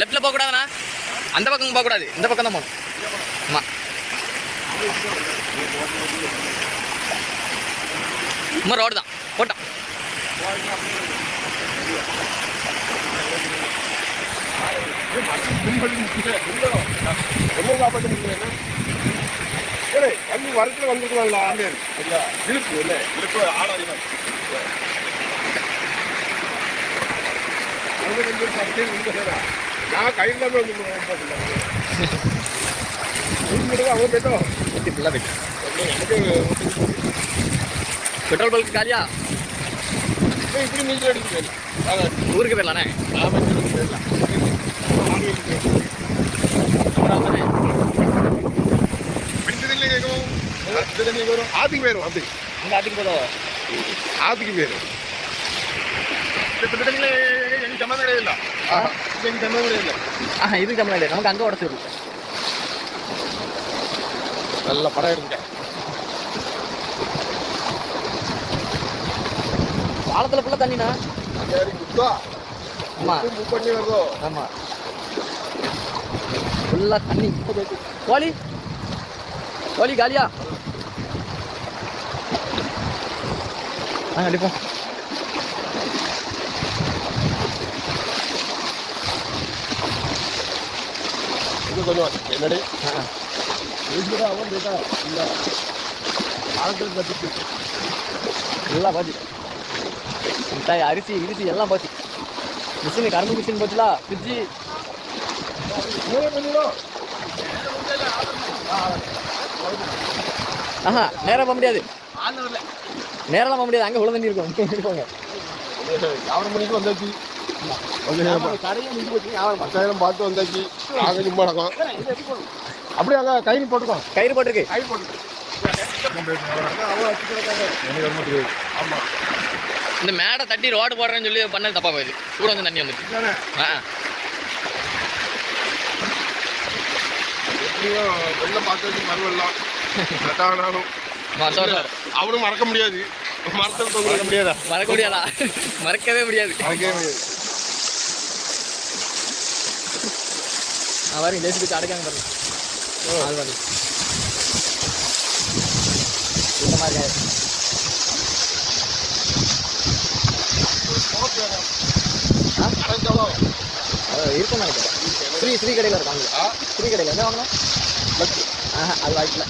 லெஃப்டில் போகக்கூடாதுண்ணா. அந்த பக்கம் போகக்கூடாது. இந்த பக்கம் தான் போகணும். ஆமாம் சும்மா ரோடு தான். போட்டோம். என்ன சாப்பாடு ஏய் தண்ணி வரத்துல வந்துருக்கலாம்ல. சரியா இழுப்பு இல்ல இழுப்பு நான் கையில் தான் வந்து அவங்க போயிட்டோ ஊற்றி ஃபுல்லாக பெட்ரோல் பல்க் காலியா இப்படி நீச்சல் அடிச்சு ஊருக்கு போயிடலாண்ணே நாம போயிடலாம் அடுத்த தண்ணி வரும். ஆத்துக்கு போயிடும் அப்படி. அங்கே ஆட்டுக்கு போதும் ஆத்துக்கு போயிடும் எனக்கு சம்மந்தம் கிடையாது எனக்கு சம்மந்தம் கிடையாது ஆ இது கம்மி நமக்கு அங்கே உடச்சிருக்கு நல்ல படம் எடுத்துட்டேன் பாலத்தில் ஃபுல்லாக தண்ணிண்ணா சரி குத்தா. ஆமா. புக் பண்ணி வருதோ? ஆமா. ஃபுல்லாக தண்ணி. கோழி? கோழி காலியா ஆ அடிப்போம் இது கொஞ்சம் என்னடி ஆ வீட்டுல அவன் கேட்டா இல்ல ஆட்கள் கட்டிட்டு எல்லாம் போச்சு மிட்டாய் அரிசி இரிசி எல்லாம் போச்சு மிஷின் கரும்பு மிஷின் போச்சுலா ஃப்ரிட்ஜு ஆஹா நேராக போக முடியாது. நேரெல்லாம் போக முடியாது. அங்கே உள்ள தண்ணி இருக்கும். இருப்பாங்க ஆறு மணிக்கு வந்தாச்சு. பத்தாயிரம் பார்த்து வந்தாச்சு. நாங்கள் சும்மா நடக்கும். அப்படியே அங்கே கயிறு போட்டுக்கோ. கயிறு போட்டிருக்கு. கயிறு போட்டு ஆமா. இந்த மேடை தட்டி ரோடு போடுறேன்னு சொல்லி பண்ணது தப்பா போயிடுது. கூட வந்து தண்ணி வந்துட்டு ஆ. எப்படியும் வெள்ளம் பார்த்து மறுவெல்லாம் கட்டானாலும் மறக்க அவனும் மறக்க முடியாது. மரத்தில் தொங்க முடியாதா? மறக்க முடியாதா? மறக்கவே முடியாது. மறக்கவே முடியாது. நான் பாருங்க ஜேசிபி அடைக்காங்க பாருங்க. அது பாருங்க. இந்த மாதிரி இருக்கும் நினைக்கிறேன். ஸ்ரீ ஸ்ரீ கடையில் இருக்காங்க. ஆ. ஸ்ரீ கடையில். என்ன வாங்கணும் அது வாய்ப்பில்ல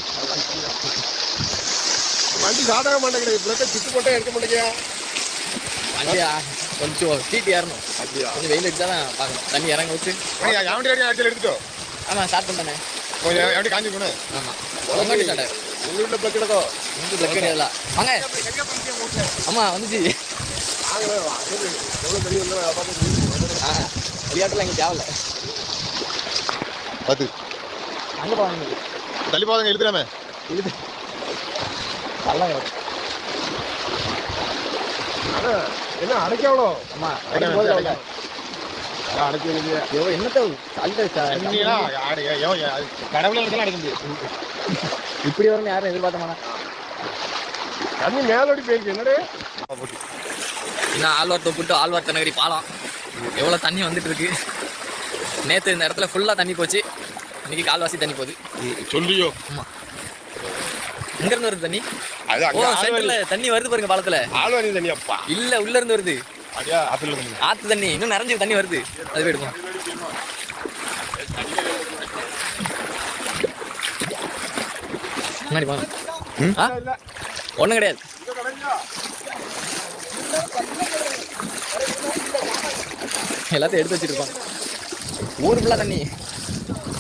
வண்டி சாதக மாட்டேங்கிறது பிளட்டை சுத்து போட்டே எடுக்க மாட்டேங்கியா வண்டியா? கொஞ்சம் சீட்டு ஏறணும். அப்படியா? கொஞ்சம் வெயில் அடிச்சா தான் பார்க்கணும். தண்ணி இறங்க வச்சு. எவண்டி அடி அடிச்சல் எடுத்துட்டோ ஆமாம் ஸ்டார்ட் பண்ணிட்டேனே. கொஞ்சம் எப்படி காஞ்சி போனேன் ஆமாம் உங்கள்கிட்ட ஸ்டார்ட் ஆகும் உங்க வீட்டில் பிளக் எடுக்கோ இங்கே பிளக் கிடையாதுல வாங்க. ஆமாம் வந்துச்சு. எவ்வளோ பெரிய ஆ விளையாட்டுலாம் இங்கே தேவையில்ல. பார்த்து அங்கே போவாங்க தள்ளி போதாங்க எழுதுறாமே பள்ளம் கிடக்கு என்ன அடைக்க அடிக்கும் போது அடைக்க. அவ்வளோ அடைக்க. வேண்டிய ஐயோ என்னத்த கடவுள அடைக்க முடியும் இப்படி வரும்னு யாரும் எதிர்பார்த்த மாட்டா தண்ணி மேலோடி போயிருக்கு என்னடே? இன்னும் ஆழ்வார் தொப்புட்டு ஆழ்வார் தனகரி பாலம். எவ்வளோ தண்ணி வந்துட்டு இருக்கு. நேற்று இந்த இடத்துல ஃபுல்லாக தண்ணி போச்சு. இன்னைக்கு கால்வாசி தண்ணி போகுது. சொல்லியோ? இங்க இருந்து வருது தண்ணி? அது ஓ சென்டர்ல தண்ணி வருது பாருங்க பாலத்துல. ஆழ்வாணி தண்ணி அப்பா. இல்ல உள்ள இருந்து வருது. ஆத்து தண்ணி. இன்னும் நிறைஞ்சு தண்ணி வருது. அது எடுக்கும் முன்னாடி ஒன்றும் கிடையாது. எல்லாத்தையும் எடுத்து வச்சிருப்பாங்க ஊர் ஃபுல்லாக தண்ணி.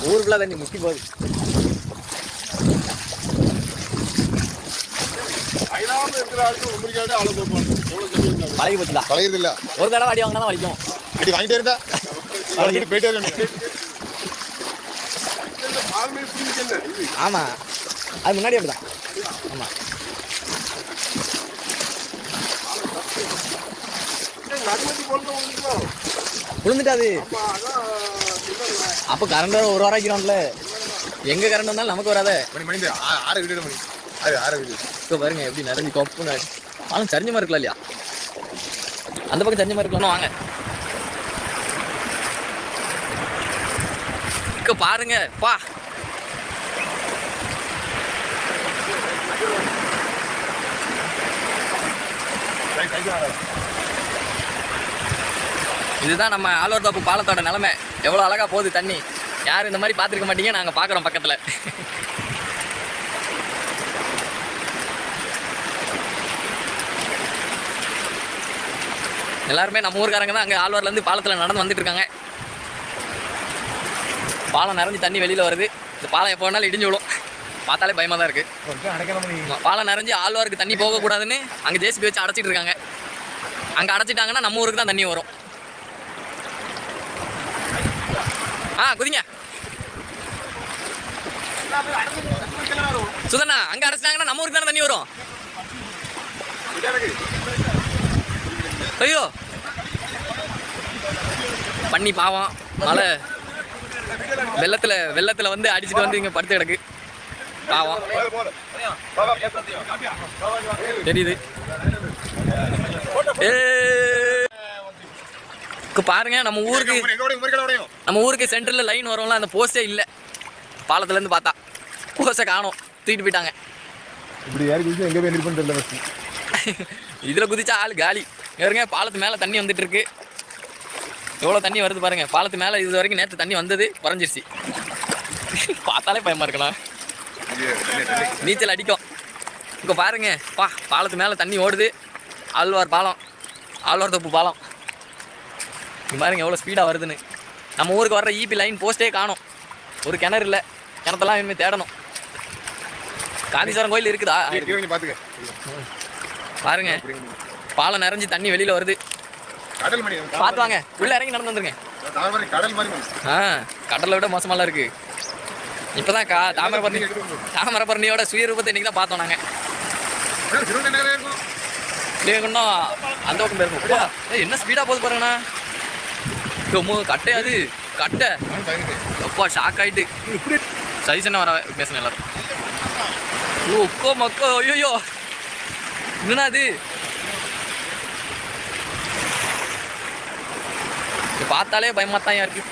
ஊர் ஃபுல்லாக தண்ணி முக்கி போகுது. பழகி போச்சுடா. பழகிறது இல்ல. ஒரு தடவை அடி வாங்கினா வலிக்கும். அடி வாங்கிட்டே இருந்தா. வாங்கிட்டு போயிட்டே புரிஞ்சுக்கல ஆமாம் அது முன்னாடி அப்படிதான். ஆமாம் விழுந்துட்டாது. அப்போ கரண்ட் ஒரு வாரம் ஆக்கிடும்ல எங்கே கரண்ட் வந்தாலும் நமக்கு வராதே. மணி மணி ஆறு வீடு மணி. ஆறு ஆறு வீடு. இப்போ பாருங்க எப்படி நிறைஞ்சு கொப்புன்னு பாலம் சரிஞ்ச மாதிரி இருக்கலாம் இல்லையா? அந்த பக்கம் சரிஞ்ச மாதிரி இருக்கலாம் வாங்க. இங்க பாருங்க பா. இதுதான் நம்ம ஆழ்வார் தோப்பு பாலத்தோட நிலைமை. எவ்வளோ அழகா போகுது தண்ணி. யாரும் இந்த மாதிரி பார்த்துருக்க மாட்டீங்க நாங்கள் பார்க்குறோம் பக்கத்தில். எல்லாருமே நம்ம ஊருக்காரங்க தான் அங்கே ஆழ்வார்லேருந்து பாலத்தில் நடந்து வந்துட்டு இருக்காங்க. பாலம் நிறைஞ்சு தண்ணி வெளியில் வருது. இந்த பாலம் எப்போ வேணாலும் இடிஞ்சு விடும் பார்த்தாலே பயமாக தான் இருக்குது பாலம் நிறைஞ்சு ஆழ்வாருக்கு தண்ணி போகக்கூடாதுன்னு அங்கே ஜேசிபி வச்சு அடைச்சிட்டு இருக்காங்க. அங்கே அடைச்சிட்டாங்கன்னா நம்ம ஊருக்கு தான் தண்ணி வரும். ஆ குதிங்க. சுதண்ணா அங்கே அடைச்சிட்டாங்கன்னா நம்ம ஊருக்கு தானே தண்ணி வரும்? ஐயோ. பண்ணி பாவம் மழை. வெள்ளத்தில் வெள்ளத்தில் வந்து அடிச்சுட்டு வந்து இங்கே படுத்து கிடக்கு. பாவம். தெரியுது. ஏ பாருங்க நம்ம ஊருக்கு நம்ம ஊருக்கு சென்டரில் லைன் வரும்ல அந்த போஸ்டே இல்லை. பாலத்துலேருந்து பார்த்தா. போஸ்டை காணோம். தூக்கிட்டு போயிட்டாங்க. இப்படி யாரு குதிச்சு எங்க போய் நிற்பேன் தெரியல இதில் குதிச்சா ஆள் காலி. பாருங்க பாலத்து மேலே தண்ணி வந்துட்டு இருக்கு. எவ்வளோ தண்ணி வருது பாருங்க. பாலத்து மேலே இது வரைக்கும் நேற்று தண்ணி வந்தது குறைஞ்சிருச்சு. பார்த்தாலே பயமா இருக்கலாம் நீச்சல் அடிக்கும். இங்கே பாருங்க பா பாலத்து மேலே தண்ணி ஓடுது. ஆழ்வார் பாலம். ஆழ்வார் தொப்பு பாலம். பாருங்க எவ்வளோ ஸ்பீடாக வருதுன்னு. நம்ம ஊருக்கு வர்ற ஈபி லைன் போஸ்ட்டே காணும். ஒரு கிணறு இல்லை. கிணத்தெல்லாம் இனிமேல் தேடணும். காந்தீஸ்வரன் கோயில் இருக்குதா? பாத்துக்க. பாருங்க. பாலம் நிறைஞ்சு தண்ணி வெளியில் வருது. பார்த்து வாங்க. உள்ள இறங்கி நடந்து வந்துருங்க. ஆ கடலை விட மோசமாலாம் இருக்கு. இப்போதான் கா தாமிரபரணி தாமிரபரணியோட சுயரூபத்தை இன்னைக்கு தான் பார்த்தோம் நாங்கள் ஸ்ரீகண்டம் அந்த பக்கம் போயிருக்கோம் என்ன ஸ்பீடாக போகுது பாருங்கண்ணா. ரொம்ப கட்டை அது. கட்டை. அப்பா ஷாக் ஆயிட்டு. சஜிஷன் வர பேசுனேன் எல்லாரும். ஓ ஒக்கோ மக்கோ ஐயோ என்னண்ணா அது பார்த்தாலே பயமாக தான் இருக்கு